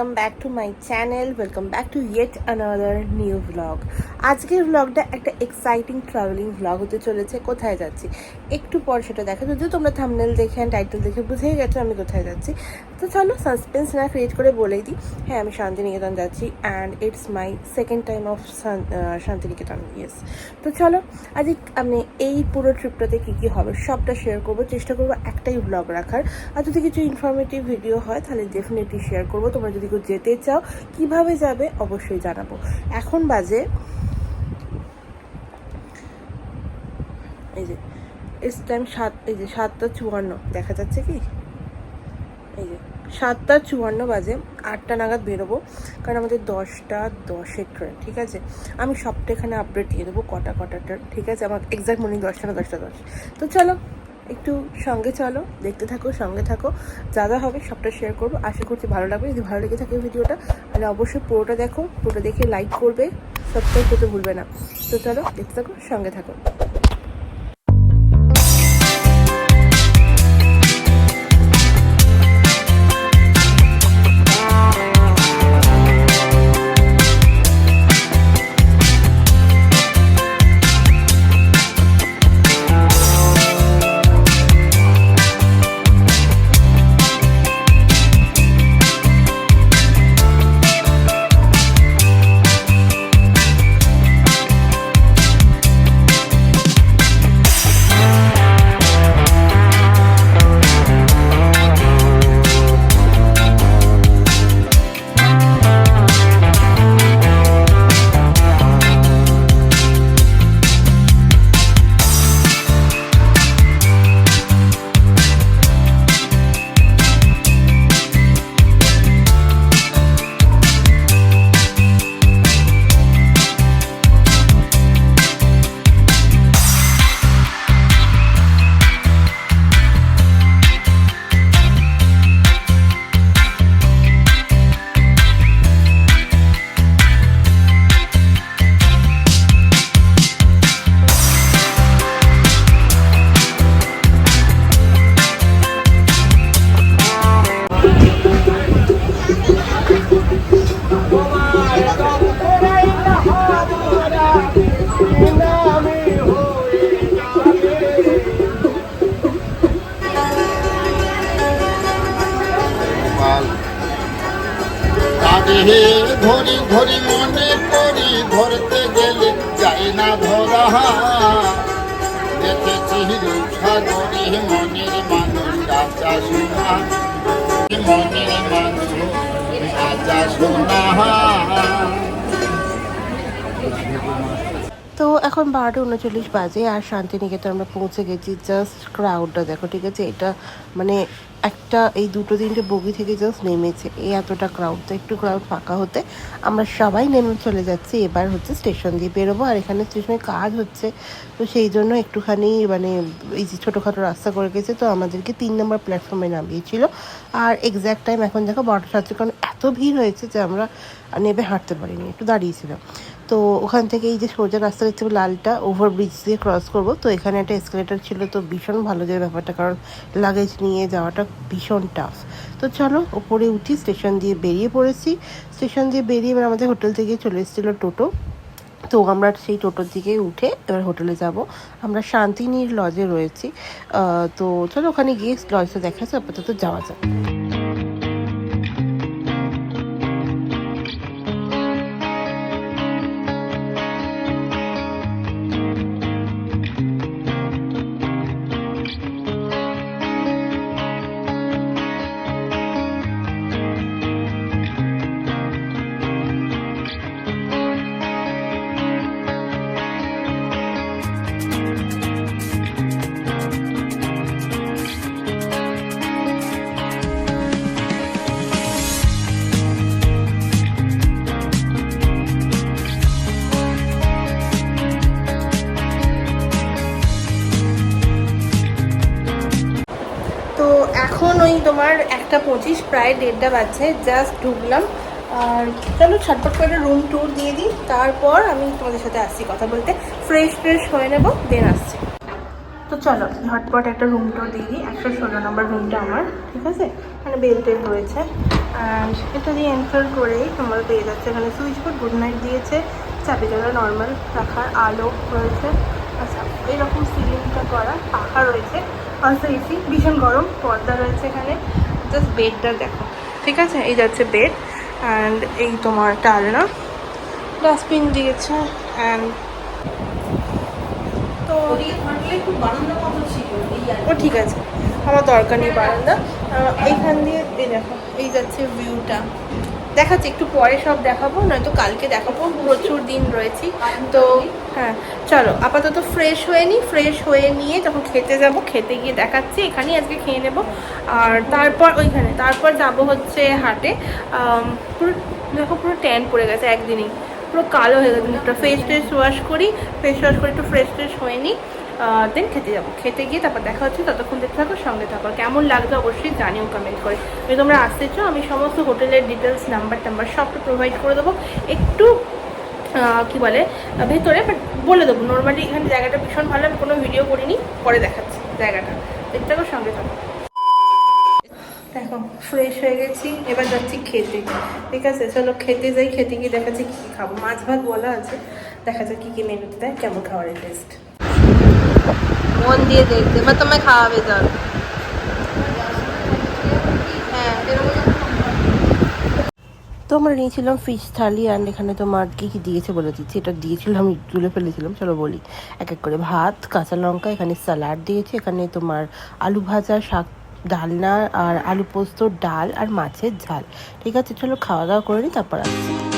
Welcome back to my channel welcome back to yet another new vlog আজকের ভ্লগটা একটা exciting travelling vlog হতে চলেছে। কোথায় যাচ্ছি? একটু পর সেটা দেখা। যদিও তোমরা থামনেল দেখে টাইটেল দেখে বুঝেই গেছো আমি কোথায় যাচ্ছি। তো চলো সাসপেন্স না ক্রিয়েট করে বলেই দিই। হ্যাঁ আমি শান্তিনিকেতন যাচ্ছি and it's my second time of Shantiniketan yes তো চলো, আজ আমি এই পুরো ট্রিপটাতে কী কী হবে সবটা শেয়ার করব। চেষ্টা করব একটাই ব্লগ রাখার। আর যদি কিছু ইনফরমেটিভ ভিডিও হয়, তাহলে ডেফিনেটলি শেয়ার করব। তোমরা যদি কেউ যেতে চাও, কীভাবে যাবে অবশ্যই জানাব। এখন বাজে, এই যে ইস টাইম সাত, এই যে সাতটা চুয়ান্ন, দেখা যাচ্ছে কি? এই যে, সাতটা চুয়ান্ন বাজে, আটটা নাগাদ বেরোবো, কারণ আমাদের দশটা দশের ট্রেন ঠিক আছে? আমি সবটা এখানে আপডেট দিয়ে দেবো কটা কটা ট্রেন ঠিক আছে? আমার এক্সাক্ট মনে দশটা না দশটা দশ। তো চলো একটু সঙ্গে চলো, দেখতে থাকো, সঙ্গে থাকো। যা যা হবে সবটা শেয়ার করব। আশা করছি ভালো লাগবে। যদি ভালো লেগে থাকে ভিডিওটা, তাহলে অবশ্যই পুরোটা দেখো। পুরোটা দেখে লাইক করবে। সাবস্ক্রাইব করতে ভুলবে না। তো চলো, দেখতে থাকো, সঙ্গে থাকো। তো এখন বারোটা উনচল্লিশ বাজে আর শান্তিনিকেতন আমরা পৌঁছে গেছি। জাস্ট ক্রাউডটা দেখো, ঠিক আছে? এটা মানে একটা, এই দুটো তিনটে বগি থেকে জাস্ট নেমেছে। এই এতটা ক্রাউড তো একটু ক্রাউড ফাঁকা হতে আমরা সবাই নেমে চলে যাচ্ছি। এবার হচ্ছে স্টেশন দিয়ে বেরোবো আর এখানে স্টেশনে কাজ হচ্ছে। তো সেই জন্য একটুখানি মানে এই যে ছোটোখাটো রাস্তা করে গেছে, তো আমাদেরকে তিন নম্বর প্ল্যাটফর্মে নামিয়েছিল। আর এক্স্যাক্ট টাইম এখন দেখো বারোটা সাতটা, কারণ এত ভিড় হয়েছে যে আমরা নেবে হাঁটতে পারিনি, একটু দাঁড়িয়েছিলাম। তো ওখান থেকে এই যে সোজা রাস্তা দেখতে লালটা ওভারব্রিজ দিয়ে ক্রস করব। তো এখানে একটা এসকেলেটার ছিল, তো ভীষণ ভালো যায় ব্যাপারটা, কারণ লাগেজ নিয়ে যাওয়াটা ভীষণ টাফ তো চলো, ওপরে উঠি স্টেশন দিয়ে বেরিয়ে পড়েছি। স্টেশন দিয়ে বেরিয়ে এবার আমাদের হোটেল থেকে চলে এসেছিল টোটো। তো আমরা সেই টোটোর দিকে উঠে এবার হোটেলে যাব। আমরা শান্তিনীর লজে রয়েছি। তো চলো ওখানে গিয়ে লজটা দেখা যাচ্ছে আপাতত যাওয়া যাক। পঁচিশ, প্রায় দেড়টা বাজছে জাস্ট ঢুকলাম। আর চলো ছটপট করে রুম ট্যুর দিয়ে দিই। তারপর আমি তোমাদের সাথে আসছি কথা বলতে। ফ্রেশ ফ্রেশ হয়ে নেব দেন আসছি। তো চলো, ঝটপট একটা রুম টোর দিয়ে দিই। একশো ষোলো নম্বর রুমটা আমার, ঠিক আছে? এখানে বেল টেল রয়েছে। অ্যান্ড এটা দিয়ে এন্টার করেই তোমরা পেয়ে যাচ্ছে। এখানে সুইচ বোর্ড গুড নাইট দিয়েছে। চাবি জলা নর্মাল রাখার আলো রয়েছে। আচ্ছা এরকম সিলিংটা করা পাখা রয়েছে। অলসো এসি ভীষণ গরম, পর্দা রয়েছে এখানে। জাস্ট বেডটা দেখো। ঠিক আছে? এই যাচ্ছে বেড অ্যান্ড এই তোমার টালনা ডাস্টবিন দিয়েছে অ্যান্ড তো ও ঠিক আছে। আমার দরকার নেই বারান্দা। এইখান দিয়ে এই দেখো এই যাচ্ছে ভিউটা দেখাচ্ছি, একটু পরে সব দেখাবো, নয়তো কালকে দেখাবো, প্রচুর দিন রয়েছি। তো হ্যাঁ চলো, আপাতত ফ্রেশ হয়ে নিই ফ্রেশ হয়ে নিয়ে যখন খেতে যাব, খেতে গিয়ে দেখাচ্ছি, এখানেই আজকে খেয়ে নেব। আর তারপর, ওইখানে, তারপর যাব হচ্ছে হাটে পুরো, দেখো পুরো ট্যান পড়ে গেছে একদিনই। পুরো কালো হয়ে গেছে ফেস টেস ওয়াশ করি ফেস ওয়াশ করে একটু ফ্রেশ ট্রেশ হয়ে নিই দেন খেতে যাব। খেতে গিয়ে তারপর দেখা হচ্ছে, ততক্ষণ দেখতে থাকো, সঙ্গে থাকো। কেমন লাগবে অবশ্যই জানিও কমেন্ট করে। যদি তোমরা আসতে চাও, আমি সমস্ত হোটেলের ডিটেলস নাম্বার টাম্বার সবটা প্রোভাইড করে দেবো। একটু কি বলে, ভেতরে বাট বলে দেবো। নর্মালি এখানে জায়গাটা ভীষণ ভালো, আমি কোনো ভিডিও করিনি, পরে দেখাচ্ছি জায়গাটা। দেখতে থাকো, সঙ্গে থাকো। দেখো ফ্রেশ হয়ে গেছি, এবার যাচ্ছি খেতে। ঠিক আছে, চলো খেতে যাই, খেতে গিয়ে দেখাচ্ছি কী কী খাব। মাছ ভাত বলা আছে, দেখা যাক কী কী মেনুতে দেয়, কেমন খাবারের টেস্ট মন দিয়ে দেখতে। বা তোমায় খাওয়াবে, চল। হ্যাঁ তো আমরা নিয়েছিলাম ফিশ থালি অ্যান্ড এখানে তোমার কী কী দিয়েছে বলে দিচ্ছি। এটা দিয়েছিল, আমি তুলে ফেলেছিলাম, চলো বলি। এক এক করে ভাত, কাঁচা লঙ্কা, এখানে স্যালাড দিয়েছে, এখানে তোমার আলু ভাজা, শাক, ডালনা আর আলু পোস্ত, ডাল আর মাছের ঝাল। ঠিক আছে, চলো খাওয়া দাওয়া করে নিই তারপর আসছি।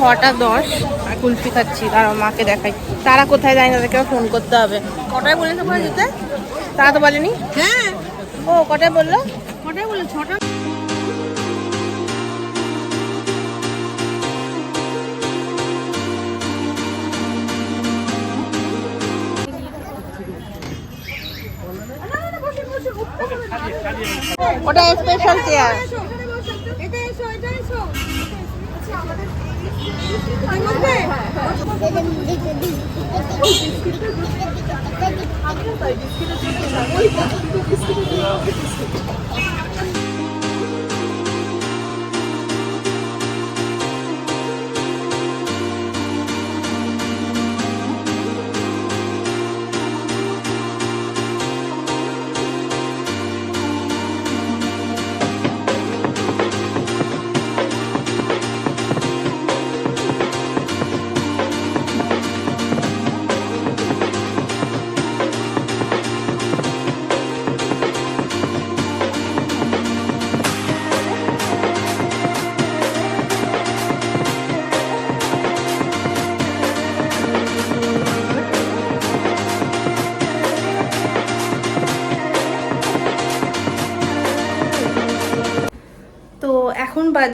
ছটা দশ কুলফি খাচ্ছি। তারা মাকে দেখাই। তারা কোথায় যায় তাদেরকেও ফোন করতে হবে। কটায় বলেছে ওখানে যেতে? তারা তো বলেনি? হ্যাঁ। ও কটায় বলল? কটায় বলল? ছটা? ওটা special chair Bisküvi çok güzel.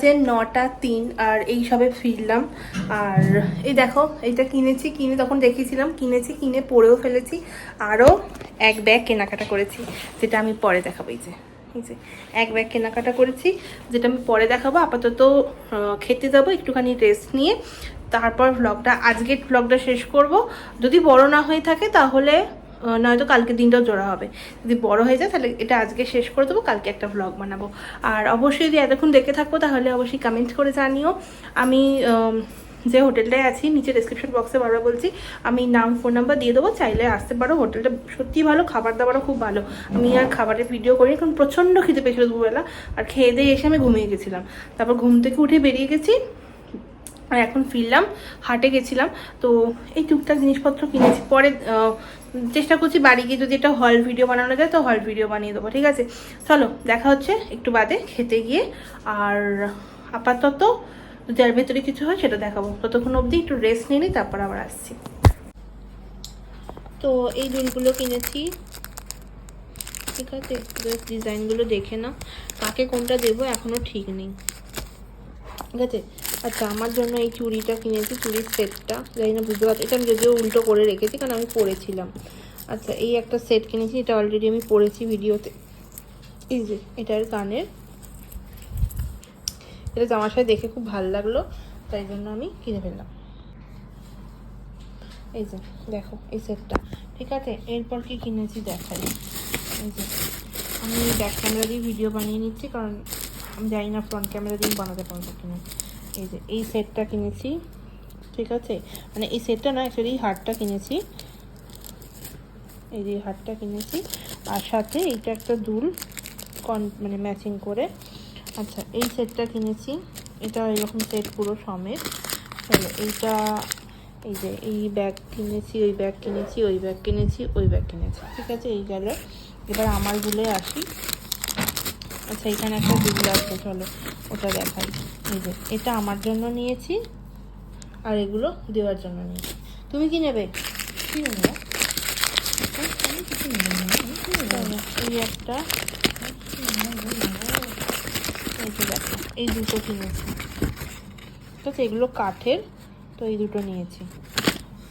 বাজে নটা তিন আর এই সবে ফিরলাম। আর এই দেখো, এইটা কিনেছি, কিনে তখন দেখেছিলাম কিনেছি, কিনে পরেও ফেলেছি। আরও এক ব্যাগ কেনাকাটা করেছি, যেটা আমি পরে দেখাবো, এই যে এই যে, এক ব্যাগ কেনাকাটা করেছি, যেটা আমি পরে দেখাবো। আপাতত খেতে যাব, একটুখানি রেস্ট নিয়ে। তারপর ভ্লগটা আজকের ভ্লগটা শেষ করব। যদি বড় না হয়ে থাকে, তাহলে নয়তো কালকে দিনটাও জোড়া হবে। যদি বড় হয়ে যায়, তাহলে এটা আজকে শেষ করে দেবো, কালকে একটা ব্লগ বানাবো। আর অবশ্যই যদি এতক্ষণ দেখে থাকব তাহলে অবশ্যই কমেন্ট করে জানিও। আমি যে হোটেলটায় আছি, নিচে ডিসক্রিপশন বক্সে বারবার বলছি, আমি নাম ফোন নাম্বার দিয়ে দেবো, চাইলে আসতে পারো। হোটেলটা সত্যি ভালো খাবার দাবারও খুব ভালো। আমি আর খাবারের ভিডিও করি কারণ প্রচণ্ড খিদে পেয়েছিল দুপুরবেলা। আর খেয়ে দিয়ে এসে আমি ঘুমিয়ে গেছিলাম। তারপর ঘুম থেকে উঠে বেরিয়ে গেছি। আর এখন ফিরলাম, হাটে গেছিলাম। তো এই টুকটাক জিনিসপত্র কিনেছি। পরে চেষ্টা করছি বাড়ি গিয়ে যদি এটা হল ভিডিও বানানো যায় তো হল ভিডিও বানিয়ে দেবো, ঠিক আছে? চলো, দেখা হচ্ছে একটু বাদে খেতে গিয়ে। আর আপাতত যার ভেতরে কিছু হয় সেটা দেখাবো। ততক্ষণ অবধি একটু রেস্ট নিয়ে নিই, তারপর আবার আসছি। তো এই দুলগুলো কিনেছি। ঠিক আছে? ডিজাইনগুলো দেখে না কাকে কোনটা দেবো এখনও ঠিক নেই। ঠিক আছে? আচ্ছা আমার জন্য এই চুড়িটা কিনেছি, চুড়ির সেটটা। জানি না, বুঝতে পারছি এটা আমি যদিও উল্টো করে রেখেছি, কারণ আমি পরেছিলাম। আচ্ছা এই একটা সেট কিনেছি, এটা অলরেডি আমি পরেছি ভিডিওতে। এই যে, এটার কানের। এটা জামার সাথে দেখে খুব ভালো লাগল, তাই জন্য আমি কিনে ফেললাম। এই যে, দেখো, এই সেটটা। ঠিক আছে, এরপর কি কিনেছি দেখাই। এই যে, আমি ব্যাক ক্যামেরা দিয়ে ভিডিও বানিয়ে নিচ্ছি, কারণ আমি জানি না ফ্রন্ট ক্যামেরা দিয়ে বানাতে পারব কিনা। এই যে, এই সেটটা কিনেছি, ঠিক আছে? মানে এই সেটটা না অ্যাকচুয়ালি এই হারটা কিনেছি। এই যে হারটা কিনেছি। আর সাথে এইটা একটা দুল কন মানে ম্যাচিং করে। আচ্ছা এই সেটটা কিনেছি। এটা এরকম সেট পুরো সমেত। চলো এইটা, এই যে এই ব্যাগ কিনেছি, ওই ব্যাগ কিনেছি, ওই ব্যাগ কিনেছি, ওই ব্যাগ কিনেছি, ঠিক আছে? এই গেল। এবার আমার গুলে আসি। আচ্ছা এখানে একটা দুল আছে চলো ওটা দেখাই। এই যে এটা আমার জন্য নিয়েছি আর এগুলো দেওয়ার জন্য নিয়েছি। তুমি কি নেবে? কি নেবে? এই একটা এই দুটো কিনেছি। ঠিক আছে এগুলো কাঠের তো এই দুটো নিয়েছি।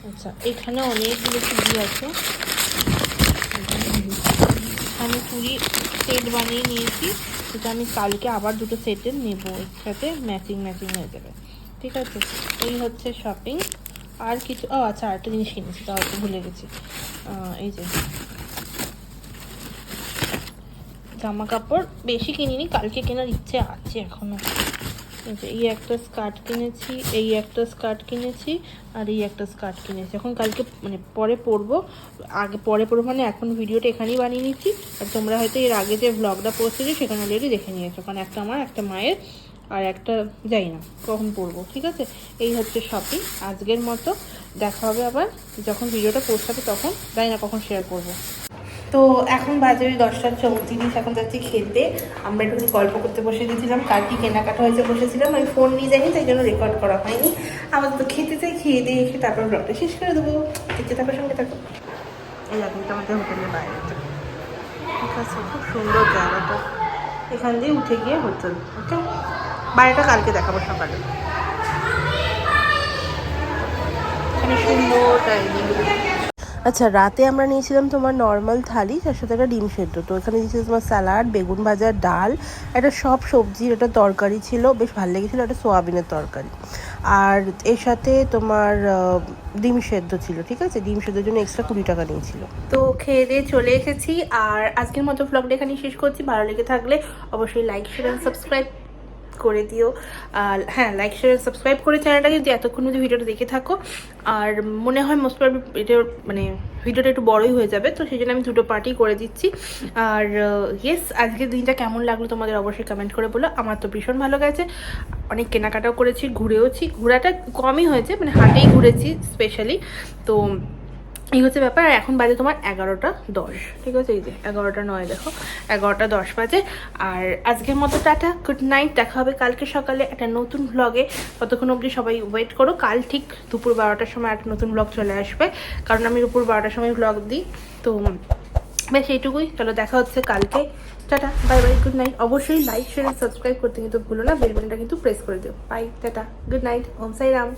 আচ্ছা এখানে অনেকগুলো চুড়ি আছে। আমি চুড়ি সেট বানিয়ে নিয়েছি। সেটা আমি কালকে আবার দুটো সেটের নেব, একসাথে ম্যাচিং ম্যাচিং হয়ে যাবে। ঠিক আছে? এই হচ্ছে শপিং আর কিছু ও আচ্ছা আরেকটা জিনিস কিনেছি, তাও ভুলে গেছি। এই যে। জামা কাপড় বেশি কিনিনি, কালকে কেনার ইচ্ছে আছে এখনও। এই একটা স্কার্ট কিনেছি, এই একটা স্কার্ট কিনেছি আর এই একটা স্কার্ট কিনেছি। এখন কালকে মানে পরে পরবো, আগে পরে পরবো মানে এখন ভিডিওটা এখানেই বানিয়ে নিচ্ছি। আর তোমরা হয়তো এর আগে যে ব্লগটা করেছি সেখানে অলরেডি দেখে নিয়েছো, কারণ একটা আমার, একটা মায়ের আর একটা যাই না, কখন পরবো, ঠিক আছে? এই হচ্ছে শপিং আজকের মতো। দেখা হবে আবার যখন ভিডিওটা পোস্ট হবে তখন জানি না কখন শেয়ার করব। তো এখন বাজে ওই দশটা চৌত্রিশ, এখন যাচ্ছি খেতে। আমরা একটু গল্প করতে বসে গেছিলাম কার কি কেনাকাটা হয়েছে বসেছিলাম। আমি ফোন নিয়ে যাইনি, তাই জন্য রেকর্ড করা হয়নি। আমার তো খেতে চাই, খেয়ে দিয়ে এসে তারপর ব্লগটা শেষ করে দেবো। দেখতে থাকো, সঙ্গে থাকো। এই দেখো এটা আমাদের হোটেলের বাইরে। ঠিক আছে, খুব সুন্দর জায়গাটা। এখান দিয়ে উঠে গিয়ে হোটেল ওকে বাইরেটা কালকে দেখাবো সকালে। এখানে সুন্দর ডাইনিং আচ্ছা রাতে আমরা নিয়েছিলাম তোমার নর্মাল থালি তার সাথে একটা ডিম সেদ্ধ। তো এখানে দিয়েছিল তোমার স্যালাড বেগুন ভাজা, ডাল, একটা সব সবজির একটা তরকারি ছিল, বেশ ভালো লেগেছিলো, একটা সোয়াবিনের তরকারি। আর এর সাথে তোমার ডিম সেদ্ধ ছিল, ঠিক আছে? ডিম সেদ্ধর জন্য এক্সট্রা কুড়ি টাকা নিয়েছিল। তো খেয়ে দিয়ে চলে এসেছি, আর আজকের মতো ব্লগটা এখানেই শেষ করছি। ভালো লেগে থাকলে অবশ্যই লাইক শেয়ার সাবস্ক্রাইব করে দিও। আর হ্যাঁ লাইক শেয়ার সাবস্ক্রাইব করে চ্যানেলটাকে যদি এতক্ষণ যদি ভিডিওটা দেখে থাকো। আর মনে হয় মোস্ট প্রবলি এটা মানে ভিডিওটা একটু বড়ই হয়ে যাবে, তো সেই জন্য আমি দুটো পার্টি করে দিচ্ছি। আর ইয়েস আজকের দিনটা কেমন লাগল তোমাদের অবশ্যই কমেন্ট করে বলো। আমার তো ভীষণ ভালো গেছে। অনেক কেনাকাটাও করেছি, ঘুরেওছি। ঘোরাটা কমই হয়েছে মানে হাটেই ঘুরেছি স্পেশালি তো এই হচ্ছে ব্যাপার, আর এখন বাজে তোমার এগারোটা দশ। ঠিক আছে? এই যে, এগারোটা নয়, দেখো। এগারোটা দশ বাজে। আর আজকের মতো টাটা গুড নাইট দেখা হবে কালকে সকালে একটা নতুন ব্লগে ততক্ষণ অবধি সবাই ওয়েট করো, কাল ঠিক দুপুর বারোটার সময় একটা নতুন ব্লগ চলে আসবে। কারণ আমি দুপুর বারোটার সময় ব্লগ দিই, তো বেশ এইটুকুই। চলো, দেখা হচ্ছে কালকে। Tata bye bye good night অবশ্যই লাইক শেয়ার সাবস্ক্রাইব করতে কিন্তু ভুলো না। বেল বাটনটা কিন্তু প্রেস করে দিও। Bye tata good night Om Sai Ram.